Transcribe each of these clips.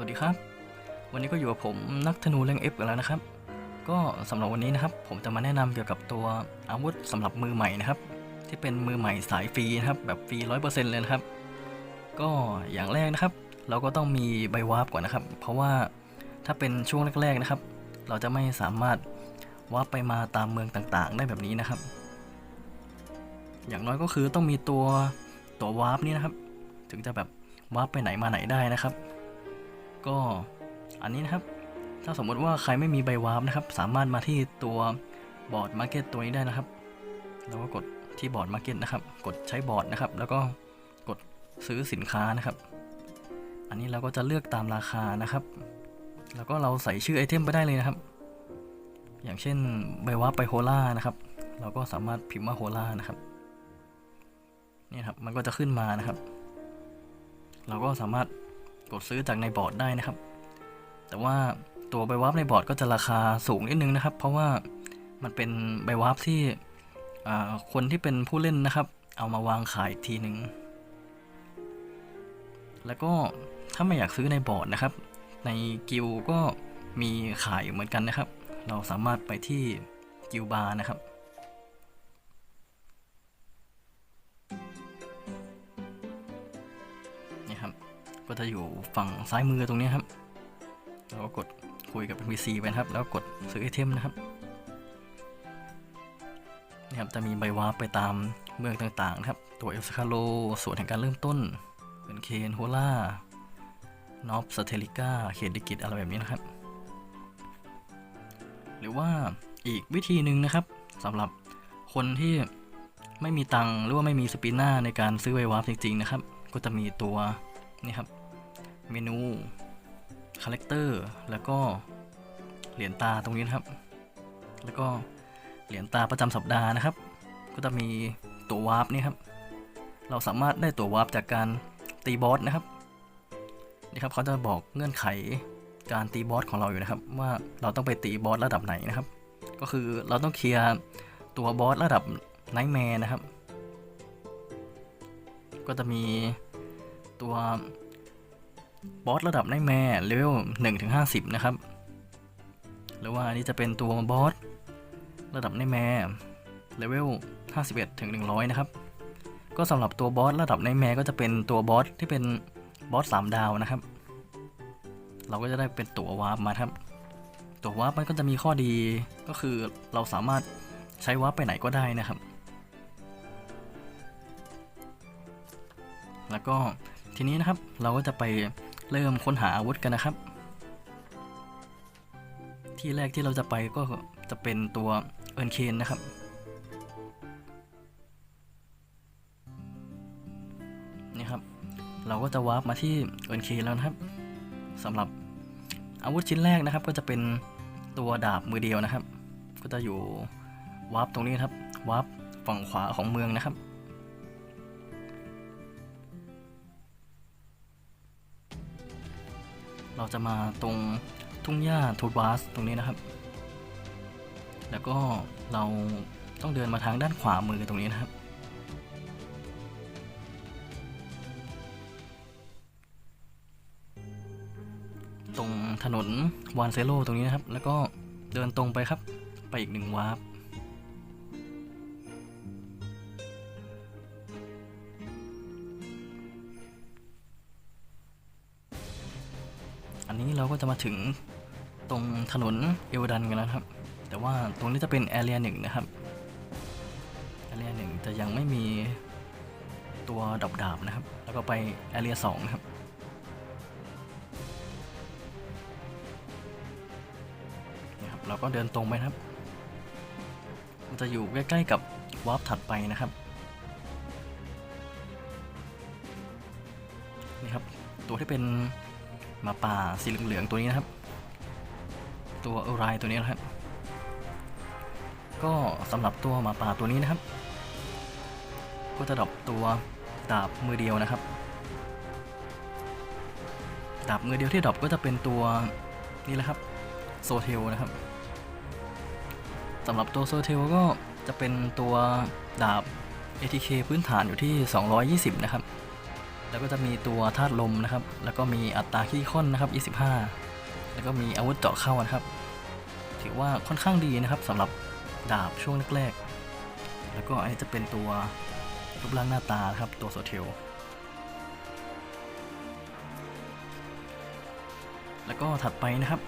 สวัสดีครับ วันนี้ก็อยู่กับผมนักธนูแรงเอฟกันแล้วนะครับ ก็สำหรับวันนี้นะครับ ผมจะมาแนะนำเกี่ยวกับตัวอาวุธสำหรับมือใหม่นะครับ ที่เป็นมือใหม่สายฟรีนะครับแบบฟรีร้อยเปอร์เซ็นต์เลยนะครับ ก็อย่างแรกนะครับ เราก็ต้องมีใบวาร์ปก่อนนะครับ เพราะว่าถ้าเป็นช่วงแรกๆนะครับ เราจะไม่สามารถวาร์ปไปมาตามเมืองต่างๆ ได้แบบนี้นะครับ อย่างน้อยก็คือต้องมีตัวตัววาร์ปนี่นะครับ ถึงจะแบบวาร์ปไปไหนมาไหนได้นะครับ ก็อันนี้นะครับ ถ้าสมมติว่าใครไม่มีใบวาร์ปนะครับ สามารถมาที่ตัวบอร์ดมาร์เก็ตตัวนี้ได้นะครับ แล้วก็กดที่บอร์ดมาร์เก็ตนะครับ กดใช้บอร์ดนะครับ แล้วก็กดซื้อสินค้านะครับ อันนี้เราก็จะเลือกตามราคานะครับ แล้วก็เราใส่ชื่อไอเทมไปได้เลยนะครับ อย่างเช่นใบวาร์ปไปโฮล่านะครับ เราก็สามารถพิมพ์ว่าโฮล่านะครับนี่ครับ มันก็จะขึ้นมานะครับ เราก็สามารถ กดซื้อจากในบอร์ดได้นะครับ แต่ว่าตัวใบวาร์ปในบอร์ดก็จะราคาสูงนิดนึงนะครับ เพราะว่ามันเป็นใบวาร์ปที่คนที่เป็นผู้เล่นนะครับ เอามาวางขายทีหนึ่งแล้วก็ถ้าไม่อยากซื้อในบอร์ดนะครับ ในกิลก็มีขายอยู่เหมือนกันนะครับ เราสามารถไปที่กิลบาร์นะครับ ก็จะอยู่ฝั่งซ้ายมือตรงนี้ครับเราก็กดคุยกับ NPC ไปครับ แล้วกดซื้อไอเทมนะครับนี่ครับจะมีใบวาร์ปไปตามเมืองต่างๆนะครับตัวเอลสคาโลส่วนแห่งการเริ่มต้นเป็นเคนโฮล่านอฟสเทลิก้าเขตดิกิตอะไรแบบนี้นะครับ หรือว่าอีกวิธีหนึ่งนะครับสำหรับคนที่ไม่มีตังหรือว่าไม่มีสปินน่าในการซื้อไววาร์ปจริง ๆ นะครับ ก็จะมีตัวนี่ครับ เมนู คาแรคเตอร์ แล้วก็เหรียญตาตรงนี้นะครับ แล้วก็เหรียญตาประจำสัปดาห์นะครับ ก็จะมีตัววาร์ปนี่ครับ เราสามารถได้ตัววาร์ปจากการตีบอสนะครับ นี่ครับเขาจะบอกเงื่อนไขการตีบอสของเราอยู่นะครับ ว่าเราต้องไปตีบอสระดับไหนนะครับ ก็คือเราต้องเคลียร์ตัวบอสระดับไนท์แมร์นะครับ ก็จะมีตัว บอสระดับไนแมร์เลเวล1ถึง50 นะครับ หรือว่าอันนี้จะเป็นตัวบอสระดับไนแมร์เลเวล51ถึง100 นะครับ ก็สำหรับตัวบอสระดับไนแมร์ก็จะเป็นตัวบอสที่เป็นบอส3ดาวนะครับ เราก็จะได้เป็นตัววาร์ปมาครับ ตัววาร์ปมันก็จะมีข้อดีก็คือเราสามารถใช้วาร์ปไปไหนก็ได้นะครับ แล้วก็ทีนี้นะครับเราก็จะไป เริ่มค้นหาอาวุธกันนะครับ ที่แรกที่เราจะไปก็จะเป็นตัวเอิร์นเคนนะครับ นี่ครับ เราก็จะวาร์ปมาที่เอิร์นเคนแล้วนะครับสำหรับอาวุธชิ้นแรกนะครับ ก็จะเป็นตัวดาบมือเดียวนะครับ ก็จะอยู่วาร์ปตรงนี้นครับวาร์ปฝั่งขวาของเมืองนะครับ เราจะมาตรงทุ่งหญ้าทูบาสตรงนี้นะครับ แล้วก็เราต้องเดินมาทางด้านขวามือตรงนี้นะครับ ตรงถนนวานเซโลตรงนี้นะครับ แล้วก็เดินตรงไปครับ ไปอีกหนึ่งวาร์ป นี้เราก็จะมาถึงตรงถนนเอลดันกันแล้วครับ แต่ว่าตรงนี้จะเป็นแอเรียหนึ่งนะครับแอเรียหนึ่งจะยังไม่มีตัวดับดาบนะครับ แล้วก็ไปแอเรียสองนะครับนะครับ เราก็เดินตรงไปครับ มันจะอยู่ใกล้ๆกับวาร์ปถัดไปนะครับนี่ครับ ตัวที่เป็น มาป่าสีเหลืองๆตัวนี้นะครับ ตัวเอไรตัวนี้นะครับ ก็สำหรับตัวมาป่าตัวนี้นะครับ ก็จะดรอปตัวดาบมือเดียวนะครับดาบมือเดียวที่ดรอปก็จะเป็นตัวนี่แหละครับโซเทลนะครับสำหรับตัวโซเทลก็จะเป็นตัวดาบ ATK พื้นฐานอยู่ที่ 220 นะครับ แล้วก็จะมีตัวธาตุลมนะครับ แล้วก็มีอัตราขี้ค่อนนะครับ 25 แล้วก็มีอาวุธเจาะเข้านะครับ ถือว่าค่อนข้างดีนะครับสำหรับดาบช่วงแรกๆ แล้วก็อันนี้จะเป็นตัวรูปร่างหน้าตานะครับตัวโซเทล แล้วก็ถัดไปนะครับ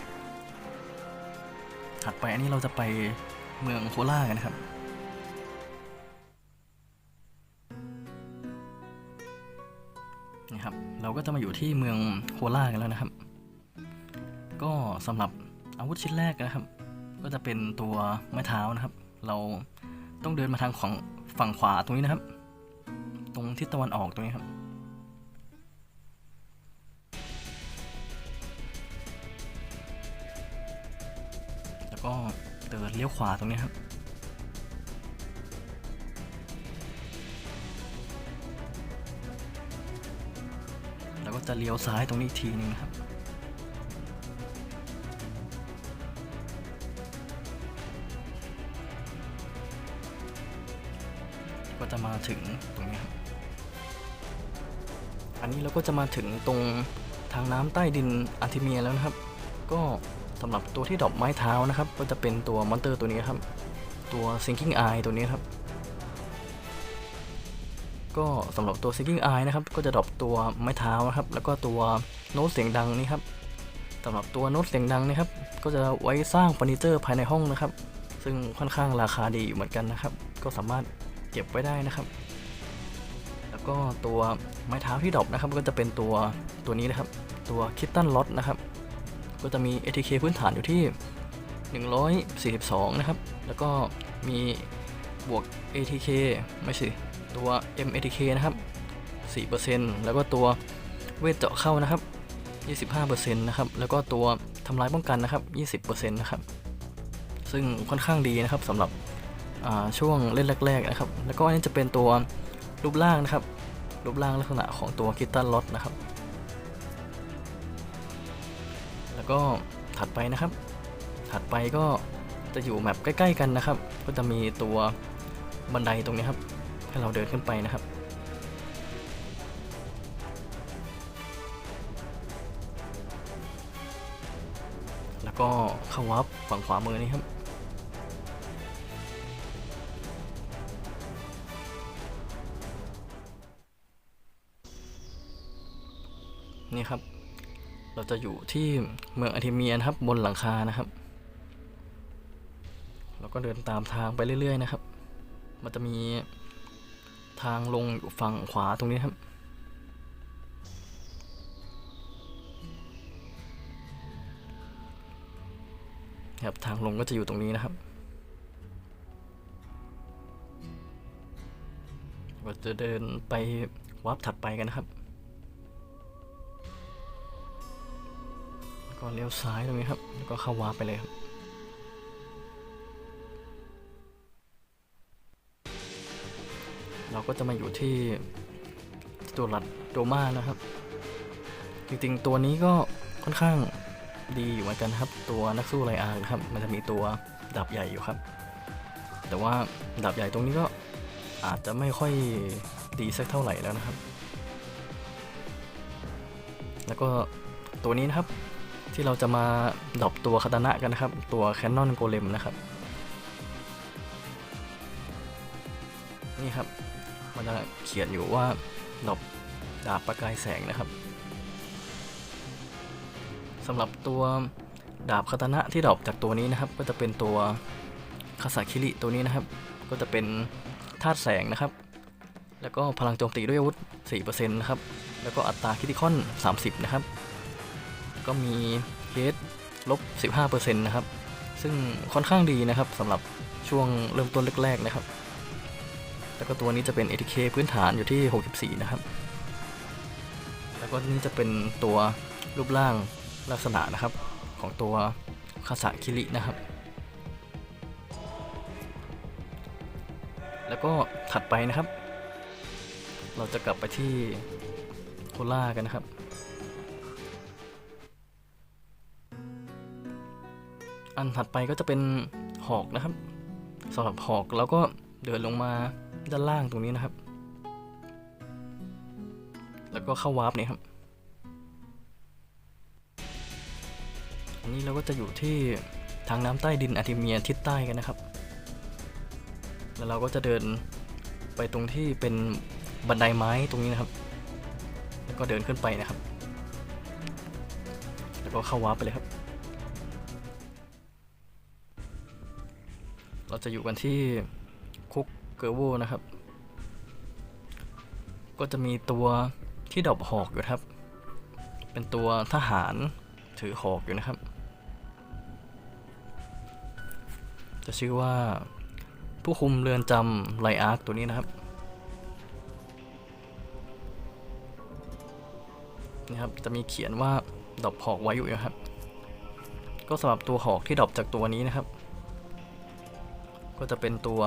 ถัดไปอันนี้เราจะไปเมืองโครากันนะครับ ก็จะมาอยู่ที่เมืองโครากันแล้วนะครับ ก็สำหรับอาวุธชิ้นแรกนะครับ ก็จะเป็นตัวไม้เท้านะครับ เราต้องเดินมาทางของฝั่งขวาตรงนี้นะครับ ตรงทิศตะวันออกตรงนี้ครับแล้วก็เดินเลี้ยวขวาตรงนี้ครับ จะเลี้ยวซ้ายตรงนี้อีกทีหนึงนะครับ ก็จะมาถึงตรงนี้ครับ อันนี้เราก็จะมาถึงตรงทางน้ำใต้ดินอาร์ทิเมียแล้วนะครับ ก็สำหรับตัวที่ดรอปไม้เท้านะครับ ก็จะเป็นตัวมอนเตอร์ตัวนี้ครับ ตัว Sinking Eye ตัวนี้ครับ ก็สำหรับตัว Sinking Eye นะครับ ก็จะดรอปตัวไม้เท้านะครับ แล้วก็ตัวโน้ตเสียงดังนี่ครับสำหรับตัวโน้ตเสียงดังนี่ครับ ก็จะไว้สร้างเฟอร์นิเจอร์ภายในห้องนะครับ ซึ่งค่อนข้างราคาดีอยู่เหมือนกันนะครับ ก็สามารถเก็บไว้ได้นะครับ แล้วก็ตัวไม้เท้าที่ดรอปนะครับ ก็จะเป็นตัวตัวนี้นะครับ ตัวคิตตันล็อตนะครับ ก็จะมี ATK พื้นฐานอยู่ที่ 142 นะครับ แล้วก็มีบวก ATK ไม่ใช่ ตัว MATK นะครับ 4%แล้วก็ตัวเวทเจาะเข้านะครับ 25%นะครับ แล้วก็ตัวทำลายป้องกันนะครับ 20%นะครับ ซึ่งค่อนข้างดีนะครับสำหรับช่วงเล่นแรกๆนะครับ แล้วก็อันนี้จะเป็นตัวรูปร่างนะครับ รูปร่างลักษณะของตัวคิตตันล็อตนะครับ แล้วก็ถัดไปนะครับ ถัดไปก็จะอยู่แมปใกล้ ๆ กันนะครับ ก็จะมีตัวบันไดตรงนี้ครับ ให้เราเดินขึ้นไปนะครับ แล้วก็เข้าวับฝั่งขวามือนี่ครับนี่ครับ เราจะอยู่ที่เมืองอาร์เทเมียนะครับ บนหลังคานะครับ เราก็เดินตามทางไปเรื่อย ๆ นะครับ มันจะมี ทางลงอยู่ฝั่งขวาตรงนี้ครับ ครับทางลงก็จะอยู่ตรงนี้นะครับ เราจะเดินไปวับถัดไปกันนะครับ ก็เลี้ยวซ้ายตรงนี้ครับ แล้วก็เข้าวาร์ปไปเลยครับ เราก็จะมาอยู่ที่ตัวรัดโดมานะครับ จริงๆ ตัวนี้ก็ค่อนข้างดีอยู่เหมือนกันครับ ตัวนักสู้ไรอาร์ครับ มันจะมีตัวดาบใหญ่อยู่ครับ แต่ว่าดาบใหญ่ตรงนี้ก็อาจจะไม่ค่อยดีสักเท่าไหร่แล้วนะครับ แล้วก็ตัวนี้นะครับที่เราจะมาดรอปตัวคาตานะกันนะครับ ตัวแคนนอนโกเลมนะครับ นี่ครับะเขียนอยู่ว่าดรอปดาบประกายแสงนะครับสำหรับตัวดาบคาตนะที่ดรอปจากตัวนี้นะครับ ก็จะเป็นตัวคาสาคิริตัวนี้นะครับ ก็จะเป็นธาตุแสงนะครับ แล้วก็พลังโจมตีด้วยอาวุธ 4%นะครับ แล้วก็อัตราคิติคอน 30 นะครับ ก็มีเฮดลบ 15%นะครับ ซึ่งค่อนข้างดีนะครับสำหรับช่วงเริ่มต้นแรกๆนะครับ แล้วก็ตัวนี้จะเป็น ATK พื้นฐานอยู่ที่ 64 นะครับ แล้วก็นี่จะเป็นตัวรูปร่างลักษณะนะครับของตัวคาสะคิรินะครับ แล้วก็ถัดไปนะครับ เราจะกลับไปที่โคล่ากันนะครับ อันถัดไปก็จะเป็นหอกนะครับสำหรับหอกเราก็ เดินลงมาด้านล่างตรงนี้นะครับ แล้วก็เข้าวาร์ปเนี่ยครับ อันนี้เราก็จะอยู่ที่ทางน้ำใต้ดินอธิเมียทิศใต้กันนะครับ แล้วเราก็จะเดินไปตรงที่เป็นบันไดไม้ตรงนี้นะครับ แล้วก็เดินขึ้นไปนะครับ แล้วก็เข้าวาร์ปไปเลยครับ เราจะอยู่กันที่ เกอร์โวนะครับ ก็จะมีตัวที่ดอกหอกอยู่ครับ เป็นตัวทหารถือหอกอยู่นะครับ จะชื่อว่าผู้คุมเรือนจำไลอาร์คตัวนี้นะครับนี่ครับจะมีเขียนว่าดอกหอกไว้อยู่นะครับ ก็สำหรับตัวหอกที่ดรอปจากตัวนี้นะครับ ก็จะเป็นตัว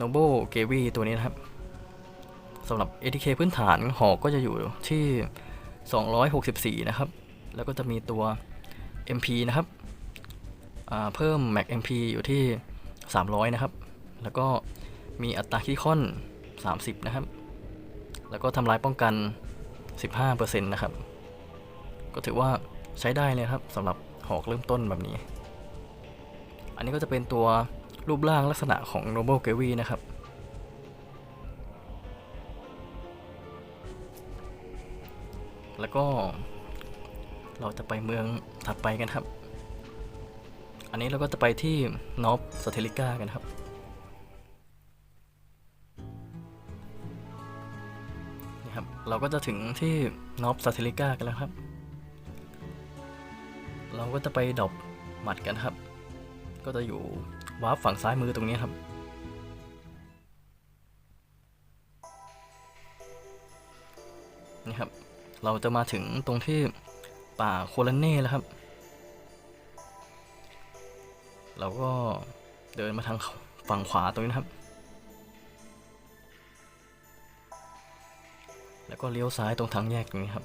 Noble g a v y ตัวนี้นะครับสำหรับ ATK พื้นฐานหอกก็จะอยู่ที่ 264 นะครับ แล้วก็จะมีตัว MP นะครับเพิ่ม Mac MP อยู่ที่ 300 นะครับ แล้วก็มีอัตราคิดคอน 30 นะครับ แล้วก็ทำลายป้องกัน 15%นะครับ ก็ถือว่าใช้ได้เลยครับสำหรับหอกเริ่มต้นแบบนี้ อันนี้ก็จะเป็นตัว รูปร่างลักษณะของ Noble g a v y นะครับ แล้วก็เราจะไปเมืองถัดไปกันครับ อันนี้เราก็จะไปที่นอฟสเทลิก้ากันครับ นี่ครับ เราก็จะถึงที่นอฟสเทลิก้ากันแล้วครับ เราก็จะไปดอปหมัดกันครับ ก็จะอยู่ วาร์ปฝั่งซ้ายมือตรงนี้ครับ นี่ครับ เราจะมาถึงตรงที่ป่าโคลันเน่แล้วครับ เราก็เดินมาทางฝั่งขวาตรงนี้นะครับ แล้วก็เลี้ยวซ้ายตรงทางแยกตรงนี้ครับ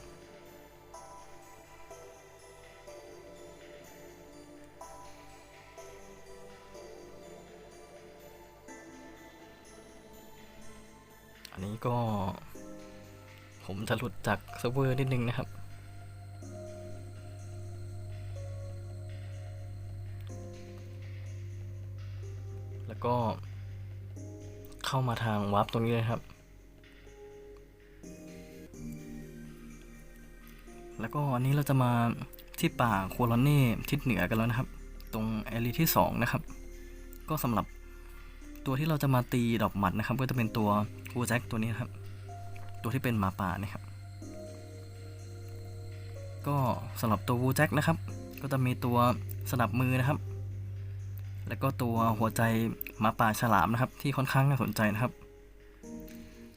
นี้ก็ ผมจะหลุดจากเซิร์ฟเวอร์นิดนึงนะครับ แล้วก็ เข้ามาทางวาร์ปตรงนี้เลยครับ แล้วก็อันนี้เราจะมาที่ป่าโคลอนเน่ทิศเหนือกันแล้วนะครับ ตรงแอรีที่ 2 นะครับ ก็สำหรับ ตัวที่เราจะมาตีดอกหมัดนะครับ ก็จะเป็นตัวกูแจ็คตัวนี้ครับ ตัวที่เป็นหมาป่านะครับ ก็สำหรับตัววูแจ็คนะครับ ก็จะมีตัวสนับมือนะครับ แล้วก็ตัวหัวใจหมาป่าฉลามนะครับ ที่ค่อนข้างน่าสนใจนะครับ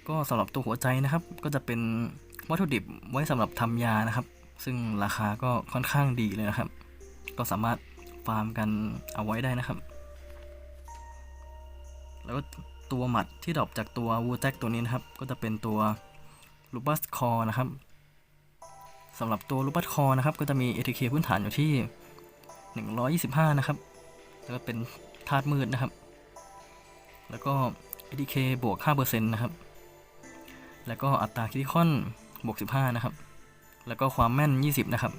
ก็สำหรับตัวหัวใจนะครับ ก็จะเป็นวัตถุดิบไว้สำหรับทำยานะครับ ซึ่งราคาก็ค่อนข้างดีเลยนะครับ ก็สามารถฟาร์มกันเอาไว้ได้นะครับ แล้วก็ตัวหมัดที่ดรอปจากตัววูแจ็คตัวนี้นะครับ ก็จะเป็นตัวลูบัสคอนะครับสำหรับตัวลูบัสคอนะครับ ก็จะมี ATK พื้นฐานอยู่ที่ 125 นะครับ แล้วก็เป็นธาตุมืดนะครับ แล้วก็ ATK บวก5%นะครับ แล้วก็อัตราคิติคอนบวก15 นะครับ แล้วก็ความแม่น 20 นะครับ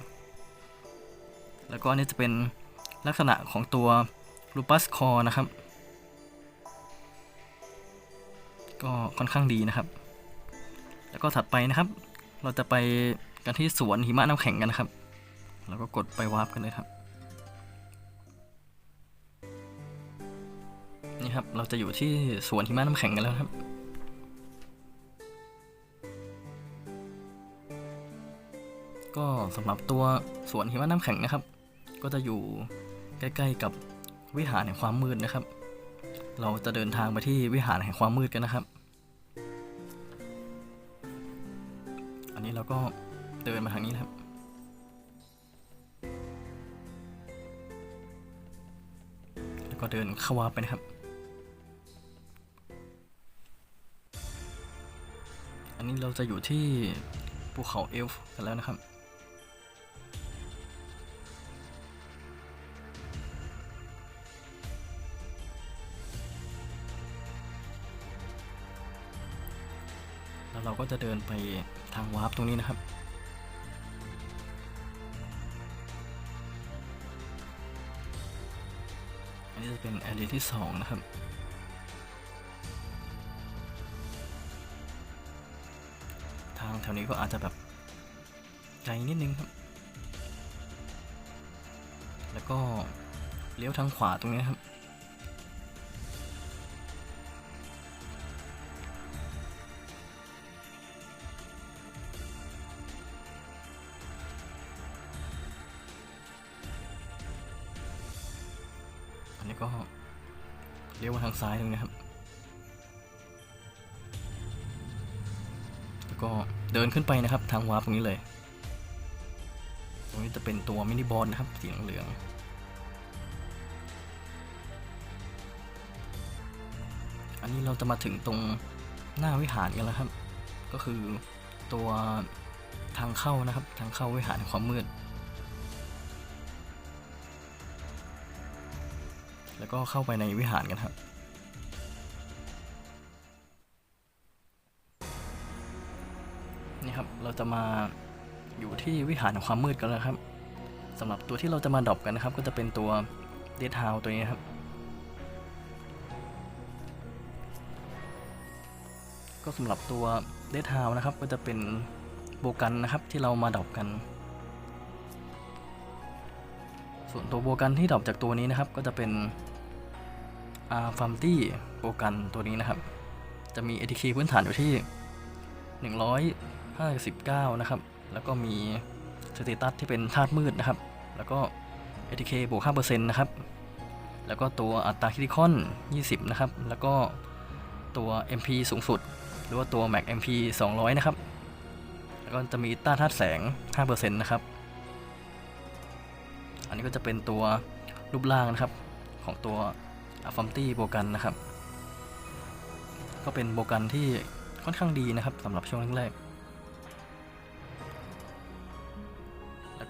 แล้วก็อันนี้จะเป็นลักษณะของตัวลูปัสคอนะครับ ก็ค่อนข้างดีนะครับ แล้วก็ถัดไปนะครับ เราจะไปกันที่สวนหิมะน้ำแข็งกันนะครับ แล้วก็กดไปวาร์ปกันเลยครับ นี่ครับ เราจะอยู่ที่สวนหิมะน้ำแข็งกันแล้วครับก็สำหรับตัวสวนหิมะน้ำแข็งนะครับ ก็จะอยู่ใกล้ๆกับวิหารแห่งความมืดนะครับ เราจะเดินทางไปที่วิหารแห่งความมืดกันนะครับ แล้วก็เดินมาทางนี้นะครับ แล้วก็เดินเข้าวาไปนะครับ อันนี้เราจะอยู่ที่ภูเขาเอลฟ์กันแล้วนะครับ เราก็จะเดินไปทางวาร์ปตรงนี้นะครับ อันนี้จะเป็นแอเรียที่ 2 นะครับทางแถวนี้ก็อาจจะแบบไกลนิดนึงครับ แล้วก็เลี้ยวทางขวาตรงนี้ครับ งซ้ายตรงนี้ครับ แล้วก็เดินขึ้นไปนะครับ ทางวาร์ปตรงนี้เลย ตรงนี้จะเป็นตัวมินิบอสนะครับ สีเหลืองๆอันนี้เราจะมาถึงตรงหน้าวิหารกันแล้วครับ ก็คือตัวทางเข้านะครับ ทางเข้าวิหารความมืด แล้วก็เข้าไปในวิหารกันครับ เราจะมาอยู่ที่วิหารแห่งความมืดกันแล้วครับสำหรับตัวที่เราจะมาดรอปกันนะครับ ก็จะเป็นตัวเดทาวตัวนี้ครับ ก็สำหรับตัวเดทาวนะครับ ก็จะเป็นโบกันนะครับที่เรามาดรอปกัน ส่วนตัวโบกันที่ดรอปจากตัวนี้นะครับ ก็จะเป็นอาร์ฟัมตี้โปรกันตัวนี้นะครับ จะมี ATK พื้นฐานอยู่ที่ 59 นะครับ แล้วก็มีสเตตัสที่เป็นธาตุมืดนะครับ แล้วก็ ATK บวก5%นะครับ แล้วก็ตัวอัตราคิติคอน 20 นะครับ แล้วก็ตัว MP สูงสุด หรือว่าตัว Mac MP 200 นะครับ แล้วก็จะมีต้านธาตุแสง 5%นะครับ อันนี้ก็จะเป็นตัวรูปร่างนะครับของตัวอัลฟัมตี้โบกันนะครับ ก็เป็นโบกันที่ค่อนข้างดีนะครับสำหรับช่วงแรกๆ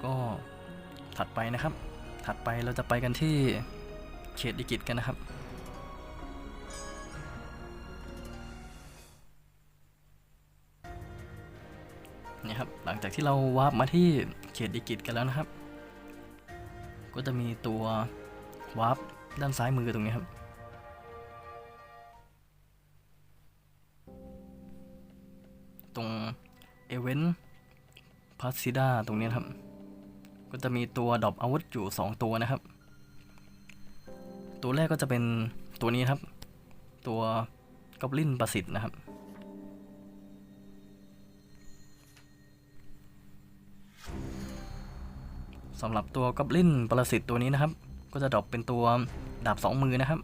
ก็ถัดไปนะครับ ถัดไปเราจะไปกันที่เขตดิกิตกันนะครับ นี่ครับ หลังจากที่เราวาร์ปมาที่เขตดิกิตกันแล้วนะครับ ก็จะมีตัววาร์ปด้านซ้ายมือตรงนี้ครับตรงเอเวนพาซิดาตรงนี้ครับ ก็จะมีตัวดอปอาวุธอยู่ 2 ตัวนะครับ ตัวแรกก็จะเป็นตัวนี้ครับ ตัวกอบลินประสิทธิ์นะครับ สำหรับตัวกอบลินประสิทธิ์ตัวนี้นะครับ ก็จะดอปเป็นตัวดาบสองมือนะครับ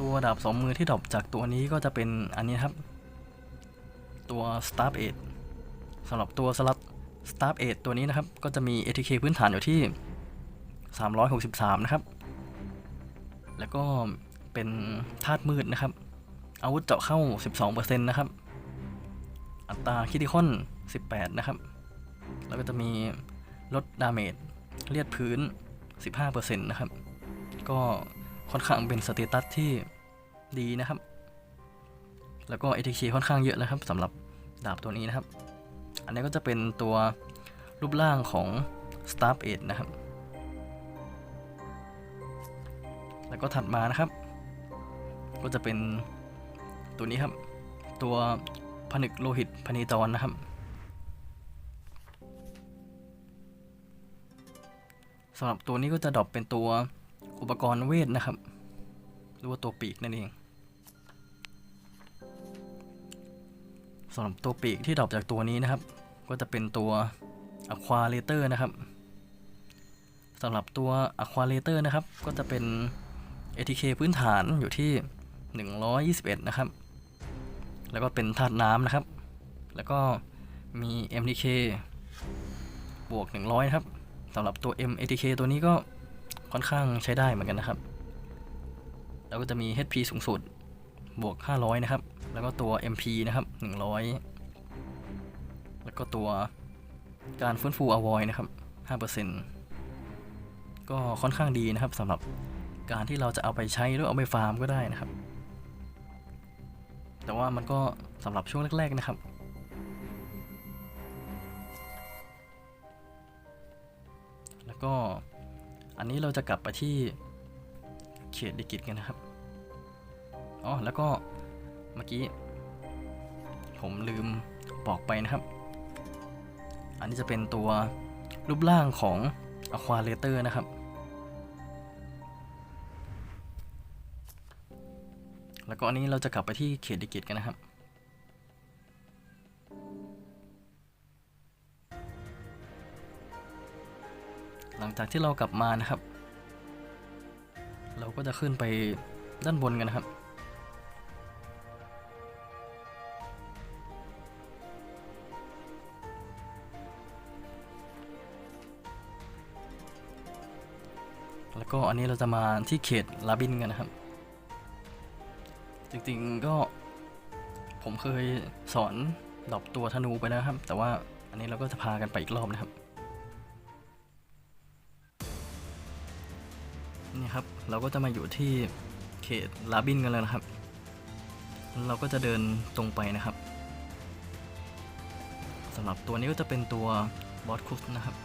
ตัวดาบสองมือที่ดอปจากตัวนี้ก็จะเป็นอันนี้ครับ ตัว Star 8 สำหรับตัวสลับ Star 8ตัวนี้นะครับ ก็จะมี ATK พื้นฐานอยู่ที่ 363 นะครับ แล้วก็เป็นธาตุมืดนะครับ อาวุธเจาะเข้า 12%นะครับ อัตราคิติคอน 18 นะครับ แล้วก็จะมีลดดาเมจเลียดพื้น 15%นะครับ ก็ค่อนข้างเป็นสเตตัสที่ดีนะครับ แล้วก็ ATK ค่อนข้างเยอะนะครับสำหรับดาบตัวนี้นะครับ อันนี้ก็จะเป็นตัวรูปร่างของ Star 8นะครับ แล้วก็ถัดมานะครับ ก็จะเป็นตัวนี้ครับ ตัวผนึกโลหิตพนีจรนะครับ สำหรับตัวนี้ก็จะดรอปเป็นตัวอุปกรณ์เวทนะครับ หรือว่าตัวปีกนั่นเองสำหรับตัวปีกที่ดรอปจากตัวนี้นะครับ ก็จะเป็นตัว Aqua l a t e r นะครับสำหรับตัว Aqua l a t e r นะครับ ก็จะเป็น ATK พื้นฐานอยู่ที่ 121 นะครับ แล้วก็เป็นธาตุน้ำนะครับ แล้วก็มี MTK บวก 100 นะครับสำหรับตัว MATK ตัวนี้ก็ค่อนข้างใช้ได้เหมือนกันนะครับ แล้วก็จะมี HP สูงสุดบวก 500 นะครับ แล้วก็ตัว MP นะครับ 100 แล้วก็ตัวการฟื้นฟูอวอยนะครับ 5%ก็ค่อนข้างดีนะครับสำหรับการที่เราจะเอาไปใช้หรือเอาไปฟาร์มก็ได้นะครับ แต่ว่ามันก็สำหรับช่วงแรก ๆ นะครับ แล้วก็อันนี้เราจะกลับไปที่เขตดิกิตกันนะครับ อ๋อ แล้วก็เมื่อกี้ ผมลืมบอกไปนะครับ อันนี้จะเป็นตัวรูปร่างของ Aqua l a t e r นะครับ แล้วก็อันนี้เราจะกลับไปที่เขตดิกิตกันนะครับ หลังจากที่เรากลับมานะครับ เราก็จะขึ้นไปด้านบนกันนะครับ ก็อันนี้เราจะมาที่เขตลาบินกันนะครับ จริงๆก็ผมเคยสอนดอกตัวธนูไปนะครับ แต่ว่าอันนี้เราก็จะพากันไปอีกรอบนะครับ นี่ครับเราก็จะมาอยู่ที่เขตลาบินกันแล้วนะครับ เราก็จะเดินตรงไปนะครับสำหรับตัวนี้ก็จะเป็นตัวบอสคุสนะครับ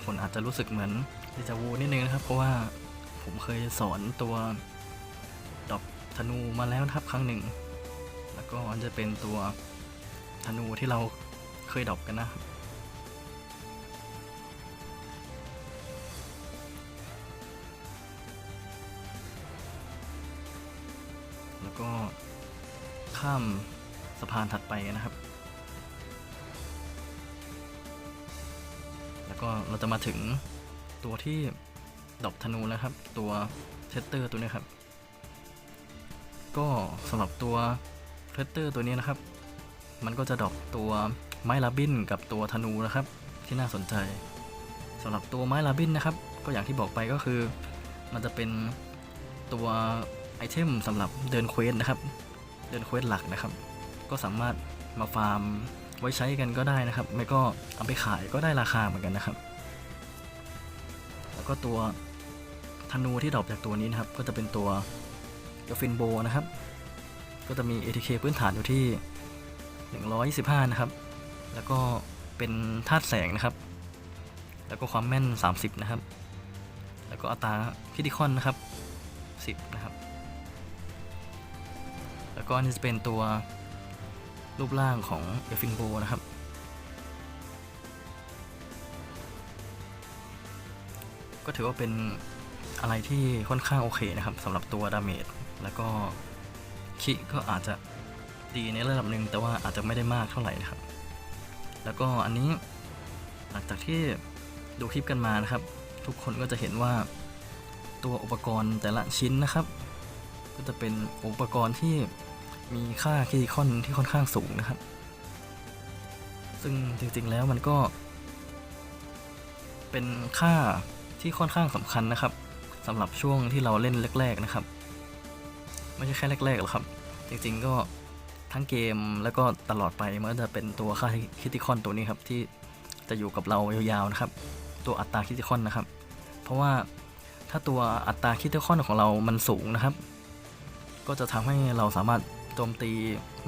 างคนอาจจะรู้สึกเหมือนเดจาวูนิดนึงนะครับ เพราะว่าผมเคยสอนตัวดอกธนูมาแล้วนะครับครั้งหนึ่ง แล้วก็อันจะเป็นตัวธนูที่เราเคยดอปกันนะ แล้วก็ข้ามสะพานถัดไปนะครับ ก็เราจะมาถึงตัวที่ดอปธนูแล้วครับ ตัวเทสเตอร์ตัวนี้ครับ ก็สำหรับตัวเทสเตอร์ตัวนี้นะครับ มันก็จะดอปตัวไม้ลาบินกับตัวธนูนะครับ ที่น่าสนใจสำหรับตัวไม้ลาบินนะครับ ก็อย่างที่บอกไปก็คือ มันจะเป็นตัวไอเทมสำหรับเดินเควสนะครับ เดินเควสหลักนะครับ ก็สามารถมาฟาร์ม ไว้ใช้กันก็ได้นะครับ ไม่ก็เอาไปขายก็ได้ราคาเหมือนกันนะครับ แล้วก็ตัวธนูที่ดรอปจากตัวนี้นะครับ ก็จะเป็นตัวกาฟินโบนะครับ ก็จะมี ATK พื้นฐานอยู่ที่ 125 นะครับ แล้วก็เป็นธาตุแสงนะครับ แล้วก็ความแม่น 30 นะครับ แล้วก็อัตราคิติคอนนะครับ 10 นะครับ แล้วก็อันนี้จะเป็นตัว รูปร่างของเอฟินโบนะครับ ก็ถือว่าเป็นอะไรที่ค่อนข้างโอเคนะครับสำหรับตัวดาเมจแล้วก็คิก็อาจจะดีในระดับหนึ่งแต่ว่าอาจจะไม่ได้มากเท่าไหร่นะครับ แล้วก็อันนี้หลังจากที่ดูคลิปกันมานะครับ ทุกคนก็จะเห็นว่าตัวอุปกรณ์แต่ละชิ้นนะครับ ก็จะเป็นอุปกรณ์ที่ มีค่าคิติคอนที่ค่อนข้างสูงนะครับ ซึ่งจริงๆแล้วมันก็ เป็นค่าที่ค่อนข้างสำคัญนะครับสำหรับช่วงที่เราเล่นแรก ๆนะครับ ไม่ใช่แค่แรกๆหรอกครับ จริงๆก็ทั้งเกมแล้วก็ตลอดไปมันจะเป็นตัวค่าคิติคอนตัวนี้ครับที่จะอยู่กับเรายาวๆนะครับ ตัวอัตราคิติคอนนะครับ เพราะว่าถ้าตัวอัตราคิติคอนของเรามันสูงนะครับ ก็จะทำให้เราสามารถ โจมตี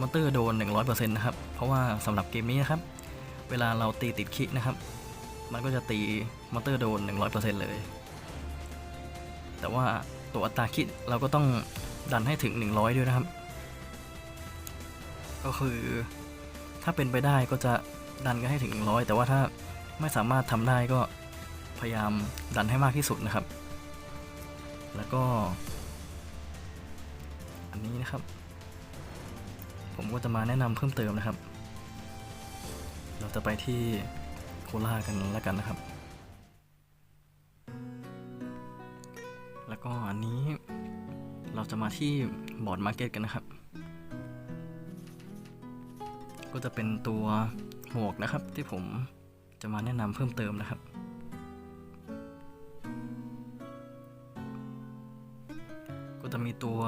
มอนเตอร์โดน 100%นะครับ เพราะว่าสำหรับเกมนี้นะครับ เวลาเราตีติดคินะครับ มันก็จะตีมอนเตอร์โดน 100%เลย แต่ว่าตัวอัตราคิดเราก็ต้องดันให้ถึง 100 ด้วยนะครับ ก็คือถ้าเป็นไปได้ก็จะดันกันให้ถึง 100 แต่ว่าถ้าไม่สามารถทำได้ก็พยายามดันให้มากที่สุดนะครับ แล้วก็ อันนี้นะครับ ผมก็จะมาแนะนำเพิ่มเติมนะครับ เราจะไปที่โครากันแล้วกันนะครับ แล้วก็อันนี้เราจะมาที่บอร์ดมาร์เก็ตกันนะครับ ก็จะเป็นตัวหมวกนะครับที่ผมจะมาแนะนำเพิ่มเติมนะครับ ก็จะมีตัว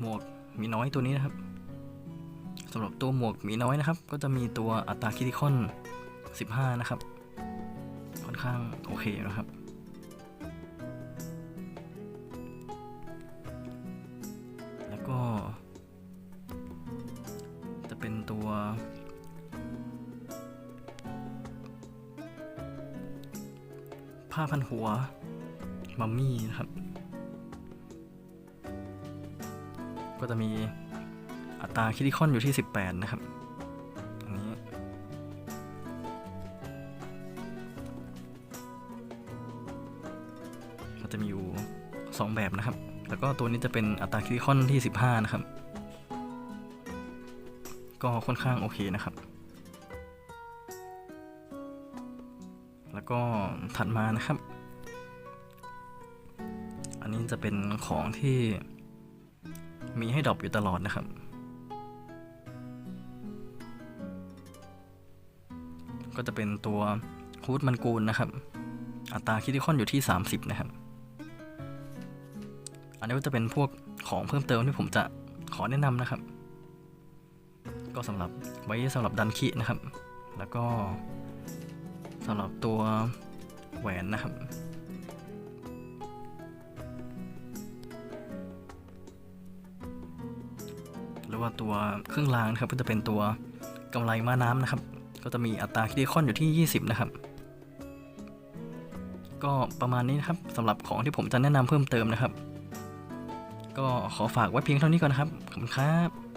หมวกมีน้อยตัวนี้นะครับ สำหรับตัวหมวกมีน้อยนะครับ ก็จะมีตัวอัตราคิติคอน 15 นะครับขอนข้างโอเคนะครับ แล้วก็ จะเป็นตัวผ้าพันหัว มัมมี่นะครับ ก็จะมี ตราคิริคอนอยู่ที่ 18 นะครับอันนี้จะมีอยู่ 2 แบบนะครับ แล้วก็ตัวนี้จะเป็นอัตราคิริคอนที่ 15 นะครับ ก็ค่อนข้างโอเคนะครับ แล้วก็ถัดมานะครับ อันนี้จะเป็นของที่มีให้ดรอปอยู่ตลอดนะครับ ก็จะเป็นตัวฮูดมันกูลนะครับ อัตราคิริคอนอยู่ที่ 30 นะครับ อันนี้ก็จะเป็นพวกของเพิ่มเติมที่ผมจะขอแนะนำนะครับ ก็สำหรับไว้สำหรับดันคินะครับ แล้วก็สำหรับตัวแหวนนะครับหรือว่าตัวเครื่องรางนะครับก็จะเป็นตัวกำไรม้าน้ำนะครับ ก็จะมีอัตราคิดิคอนอยู่ที่ 20 นะครับ ก็ประมาณนี้นะครับสำหรับของที่ผมจะแนะนำเพิ่มเติมนะครับ ก็ขอฝากไว้เพียงเท่านี้ก่อนนะครับ ขอบคุณครับ